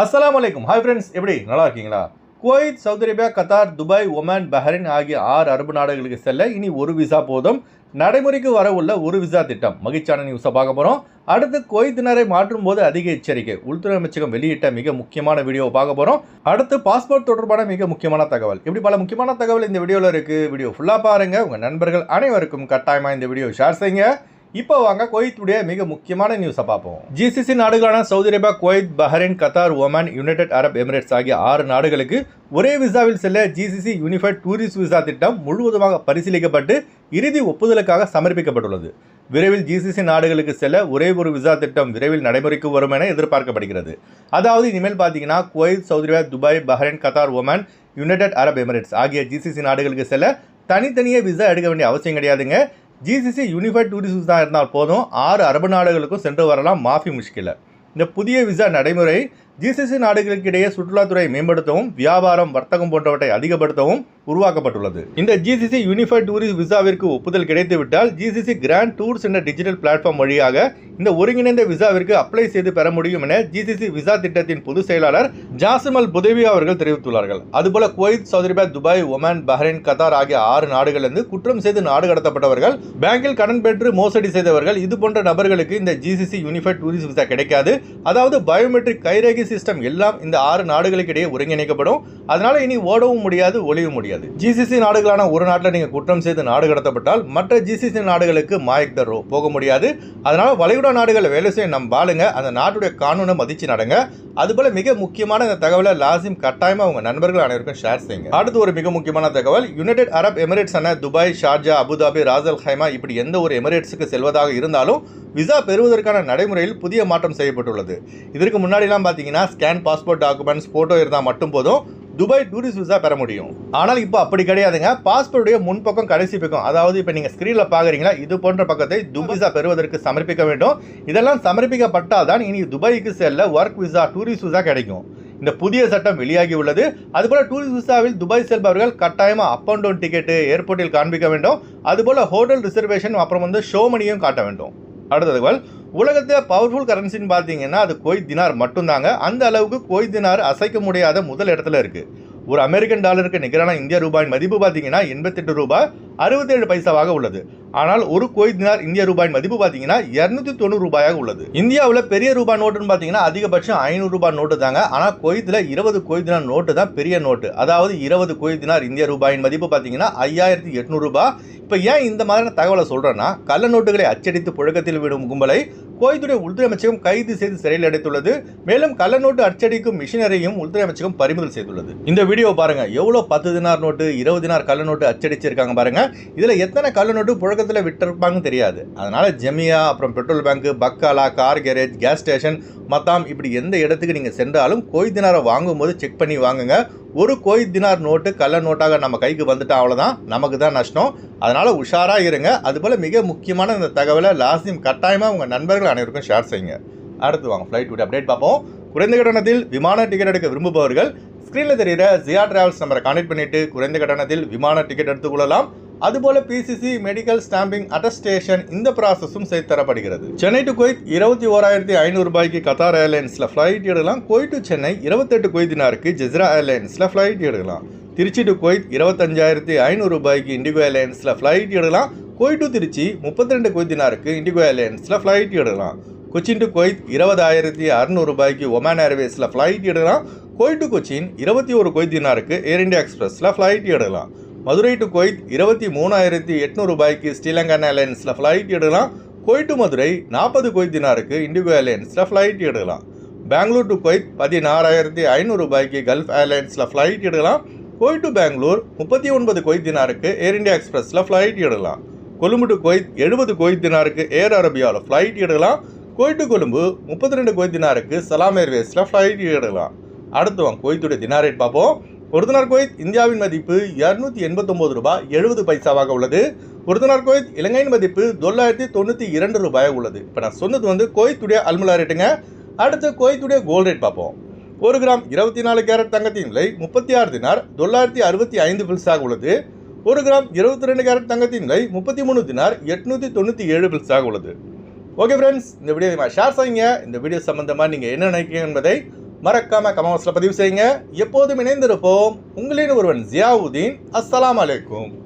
அஸ்லாம் அலைக்கும். Hi friends எப்படி? நல்லா இருக்கீங்களா Kuwait Saudi Arabia Qatar Dubai Oman Bahrain ஆகிய ஆறு அரபு நாடுகளுக்கு செல்ல இனி ஒரு விசா போதும். நடைமுறைக்கு வர உள்ள ஒரு விசா திட்டம். மகிழ்ச்சியான நியூஸை பார்க்க போகிறோம் அடுத்து குவைத்தினரை மாற்றும் போது அதிக எச்சரிக்கை. உள்துறை அமைச்சகம் வெளியிட்ட மிக முக்கியமான வீடியோவை பார்க்க போகிறோம் அடுத்து பாஸ்போர்ட் தொடர்பான மிக முக்கியமான தகவல். இப்படி பல முக்கியமான தகவல் இந்த வீடியோவில் இருக்குது வீடியோ ஃபுல்லாக பாருங்கள் உங்கள் நண்பர்கள் அனைவருக்கும் கட்டாயமாக இந்த வீடியோ ஷேர் செய்யுங்க. இப்போ வாங்க குவைத்துடைய மிக முக்கியமான நியூஸை பார்ப்போம். ஜிசிசி நாடுகளான Saudi Arabia Kuwait Bahrain Qatar Oman United Arab Emirates ஆகிய ஆறு நாடுகளுக்கு ஒரே விசாவில் செல்ல ஜிசிசி யூனிஃபைட் டூரிஸ்ட் விசா திட்டம் முழுவதுமாக பரிசீலிக்கப்பட்டு இறுதி ஒப்புதலுக்காக சமர்ப்பிக்கப்பட்டுள்ளது. விரைவில் ஜிசிசி நாடுகளுக்கு செல்ல ஒரே ஒரு விசா திட்டம் விரைவில் நடைமுறைக்கு வரும் என எதிர்பார்க்கப்படுகிறது. அதாவது இனிமேல் பார்த்தீங்கன்னா Kuwait Saudi Arabia Dubai Bahrain Qatar Oman United Arab Emirates ஆகிய ஜிசிசி நாடுகளுக்கு செல்ல தனித்தனியே விசா எடுக்க வேண்டிய அவசியம் கிடையாதுங்க. ஜிசிசி யூனிஃபைட் டூரிஸ்ட் விசா இருந்தால் போதும். ஆறு அரபு நாடுகளுக்கும் சென்று வரலாம். மாஃபி முஷ்கில. இந்த புதிய விசா நடைமுறை ஜிசிசி நாடுகளுக்கு இடையே சுற்றுலாத்துறை மேம்படுத்தவும் வியாபாரம் வர்த்தகம் போன்றவற்றை அதிகப்படுத்தவும் உருவாக்கப்பட்டுள்ளது. இந்த ஜிசிசி யூனிஃபைட் டூரிஸ்ட் விசாவிற்கு ஒப்புதல் கிடைத்துவிட்டால் ஜிசிசி கிராண்ட் டூர்ஸ் என்ற டிஜிட்டல் பிளாட்ஃபார்ம் வழியாக இந்த ஒருங்கிணைந்த விசாவிற்கு அப்ளை செய்து பெற முடியும் என ஜிசிசி விசா திட்டத்தின் பொதுச் செயலாளர் ஜாசிமல் புதேவி அவர்கள் தெரிவித்துள்ளார்கள். அதுபோல Kuwait Saudi Dubai Oman Bahrain Qatar ஆகிய ஆறு நாடுகளிலிருந்து குற்றம் செய்து நாடு கடத்தப்பட்டவர்கள் பேங்கில் கடன் பெற்று மோசடி செய்தவர்கள் இதுபோன்ற நபர்களுக்கு இந்த ஜிசிசி யூனிஃபைட் டூரிஸ்ட் விசா கிடைக்காது. அதாவது பயோமெட்ரிக் கைரேகை சிஸ்டம் எல்லாம் இந்த ஆறு நாடுகளுக்கு இடையே ஒருங்கிணைக்கப்படும். அதனால இனி ஓடவும் முடியாது ஒளியவும் முடியாது. ஜிசிசி நாடுகளான ஒரு நாட்டில் நீங்கள் குற்றம் செய்து நாடு கடத்தப்பட்டால் மற்ற ஜிசிசி நாடுகளுக்கு மாயக் தரோ போக முடியாது. அதனால வளைகுடா நாடுகள் வேலை செய்ய நம் பாலுங்க அந்த நாட்டுடைய கானூனை மதிச்சு நடங்க. அதுபோல மிக முக்கியமான இந்த தகவலை லாசிம் கட்டாயமாக உங்க நண்பர்கள் அனைவருக்கும் ஷேர் செய்யுங்க. அடுத்து ஒரு மிக முக்கியமான தகவல் யுனைடெட் அரப் எமிரேட்ஸ் ஆன Dubai Sharjah Abu Dhabi Ras Al Khaimah இப்படி எந்த ஒரு எமிரேட்ஸுக்கு செல்வதாக இருந்தாலும் விசா பெறுவதற்கான நடைமுறையில் புதிய மாற்றம் செய்யப்பட்டுள்ளது. இதற்கு முன்னாடிலாம் பார்த்தீங்கன்னா ஸ்கேன் பாஸ்போர்ட் டாக்குமெண்ட்ஸ் ஃபோட்டோ இருந்தால் மட்டும் போதும் துபாய் டூரிஸ்ட் விசா பெற முடியும். ஆனால் இப்போ அப்படி கிடையாதுங்க. பாஸ்போர்ட்டுடைய முன்பக்கம் கடைசி பக்கம் அதாவது இப்போ நீங்கள் ஸ்க்ரீனில் பார்க்குறீங்களா இது போன்ற பக்கத்தை துபாய் விசா பெறுவதற்கு சமர்ப்பிக்க வேண்டும். இதெல்லாம் சமர்ப்பிக்கப்பட்டால் தான் இனி துபாய்க்கு செல்ல ஒர்க் விசா டூரிஸ்ட் விசா கிடைக்கும். இந்த புதிய சட்டம் வெளியாகி உள்ளது. அதுபோல டூரிஸ்ட் விசாவில் துபாய் செல்பவர்கள் கட்டாயமாக அப் அண்ட் டவுன் டிக்கெட்டு ஏர்போர்ட்டில் காண்பிக்க வேண்டும். அதுபோல ஹோட்டல் ரிசர்வேஷன் அப்புறம் வந்து ஷோ மணியும் காட்ட வேண்டும். அடுத்த தகவல் உலகத்தில் பவர்ஃபுல் கரன்சின்னு பார்த்தீங்கன்னா அது கோய் தினார் மட்டும்தாங்க. அந்த அளவுக்கு கோய் தினார் அசைக்க முடியாத முதல் இடத்துல இருக்கு. ஒரு அமெரிக்கன் டாலருக்கு நிகரான இந்திய ரூபாயின் மதிப்பு பார்த்தீங்கன்னா எண்பத்தெட்டு ரூபாய் அறுபத்தேழு பைசாவாக உள்ளது. ஆனால் ஒரு கோய் தினார் இந்திய ரூபாயின் மதிப்பு பார்த்தீங்கன்னா இரநூத்தி தொண்ணூறு ரூபாயாக உள்ளது. இந்தியாவில் பெரிய ரூபாய் நோட்டுன்னு பார்த்தீங்கன்னா அதிகபட்சம் ஐநூறு ரூபாய் நோட்டு தாங்க. ஆனால் கோயத்தில் இருபது கோய் தினார் நோட்டு தான் பெரிய நோட்டு. அதாவது இருபது கோய் தினார் இந்திய ரூபாயின் மதிப்பு பார்த்தீங்கன்னா ஐயாயிரத்தி எட்நூறு ரூபாய். இப்போ ஏன் இந்த மாதிரியான தகவலை சொல்கிறேன்னா கள்ள நோட்டுகளை அச்சடித்து புழக்கத்தில் விடும் கும்பலை கோயத்துடைய உள்துறை அமைச்சகம் கைது செய்து சிறையில் அடைத்துள்ளது. மேலும் கள்ள நோட்டு அச்சடிக்கும் மிஷினரையும் உள்துறை அமைச்சகம் பறிமுதல் செய்துள்ளது. இந்த வீடியோ பாருங்க. எவ்வளோ பத்து தினார் நோட்டு இருபது தினார் கள்ள நோட்டு அச்சடிச்சிருக்காங்க பாருங்க. இதில் எத்தனை கள்ள நோட்டு புழக்கத்தில் விட்டிருப்பாங்கன்னு தெரியாது. அதனால ஜெமியா அப்புறம் பெட்ரோல் பேங்க் பக்காலா கார் கேரேஜ் கேஸ் ஸ்டேஷன் மத்தாம் இப்படி எந்த இடத்துக்கு நீங்கள் சென்றாலும் கோய் தினாரை வாங்கும்போது செக் பண்ணி வாங்குங்க. ஒரு கோய் தினார் நோட்டு கள்ள நோட்டாக நம்ம கைக்கு வந்துட்டா அவ்வளோதான் நமக்கு தான் நஷ்டம். அதனால் உஷாராக இருங்க. அதுபோல் மிக முக்கியமான இந்த தகவலை லாஸ்டிம் கட்டாயமாக உங்கள் நண்பர்கள் அனைவருக்கும் ஷேர் செய்யுங்க. அடுத்து வாங்க ஃப்ளைட் விட்டு அப்டேட் பார்ப்போம். குறைந்த கட்டணத்தில் விமான டிக்கெட் எடுக்க விரும்புபவர்கள் ஸ்க்ரீனில் தெரிகிற ஜியா டிராவல்ஸ் நம்பரை கான்டெக்ட் பண்ணிட்டு குறைந்த கட்டணத்தில் விமான டிக்கெட் எடுத்துக்கொள்ளலாம் அதுபோல பிசிசி மெடிக்கல் ஸ்டாம்பிங் அட்டஸ்டேஷன் இந்த ப்ராசஸும் செய்து தரப்படுகிறது. சென்னை டு குவைத் இருபத்தி ஓராயிரத்தி ஐநூறு ரூபாய்க்கு கத்தார் ஏர்லைன்ஸில் ஃப்ளைட் எடுக்கலாம். குவைத் டு சென்னை இருபத்தெட்டு குவைத்தினாருக்கு ஜெஸ்ரா ஏர்லைன்ஸில் ஃப்ளைட் எடுக்கலாம். திருச்சி டு குவைத் இருபத்தஞ்சாயிரத்தி ஐநூறு ரூபாய்க்கு இண்டிகோ ஏர்லைன்ஸில் ஃப்ளைட் எடுக்கலாம். குவைத் டு திருச்சி முப்பத்தி ரெண்டு குவைத்தினாருக்கு இண்டிகோ ஏர்லைன்ஸில் ஃப்ளைட் எடுக்கலாம். கொச்சின் டு குவைத் இருபதாயிரத்தி அறுநூறு ரூபாய்க்கு ஒமான் ஏர்வேஸில் ஃப்ளைட் எடுக்கலாம். குவைத் டு கொச்சின் இருபத்தி ஒரு கொய்தினாருக்கு ஏர் இந்தியா எக்ஸ்பிரஸில் ஃப்ளைட் எடுக்கலாம். மதுரை டு குவைத் இருபத்தி மூணாயிரத்தி எட்நூறு ரூபாய்க்கு ஸ்ரீலங்கன் ஏர்லைன்ஸில் ஃப்ளைட் எடுக்கலாம். குவைட் டு மதுரை நாற்பது குவைத்தினாருக்கு இண்டிகோ ஏர்லைன்ஸில் ஃப்ளைட் எடுக்கலாம். பெங்களூர் டு குவைத் பதினாறாயிரத்தி ஐநூறு ரூபாய்க்கு கல்ஃப் ஏர்லைன்ஸில் ஃப்ளைட் எடுக்கலாம். குவைத் டு பெங்களூர் முப்பத்தி ஒன்பது குவைத்தினாருக்கு ஏர் இண்டியா எக்ஸ்பிரஸில் ஃப்ளைட் எடுக்கலாம். கொழும்பு டு குவைத் எழுபது குவைத்தினாருக்கு ஏர் அரபியாவில் ஃப்ளைட் எடுக்கலாம். குவைட் டு கொழும்பு முப்பத்தி ரெண்டு குவைத்தினாருக்கு சலாம் ஏர்வேஸில் ஃப்ளைட் எடுக்கலாம். அடுத்து வாங்க குவைத்துடைய தினார் ரேட் பார்ப்போம். ஒருதுனார் குவைத் இந்தியாவின் மதிப்பு இரநூத்தி எண்பத்தொம்பது ரூபாய் எழுபது பைசாவாக உள்ளது. ஒருதுனார் குவைத் இலங்கையின் மதிப்பு தொள்ளாயிரத்தி தொண்ணூற்றி இரண்டு ரூபாயாக உள்ளது. இப்போ நான் சொன்னது வந்து கோயத்துடைய அல்முலா ரேட்டுங்க அடுத்து கோயத்துடைய கோல்டு ரேட் பார்ப்போம். ஒரு கிராம் இருபத்தி நாலு கேரட் தங்கத்தின் விலை முப்பத்தி ஆறு தினார் தொள்ளாயிரத்தி அறுபத்தி ஐந்து பில்ஸாக உள்ளது. ஒரு கிராம் இருபத்தி ரெண்டு கேரட் தங்கத்தின் விலை முப்பத்தி மூணு தினார் எட்நூற்றி தொண்ணூற்றி ஏழு பில்ஸாக உள்ளது. ஓகே ஃப்ரெண்ட்ஸ் இந்த வீடியோ ஷேர் செய்யுங்க. இந்த வீடியோ சம்மந்தமாக நீங்கள் என்ன நினைக்கிறீங்க என்பதை மறக்காம கமெண்ட்ஸ்ல பதிவு செய்யுங்க. எப்போதும் இணைந்திருப்போம். உங்களின் ஒருவன் ஜியாவுதீன். அஸ்லாம் அலைக்கும்.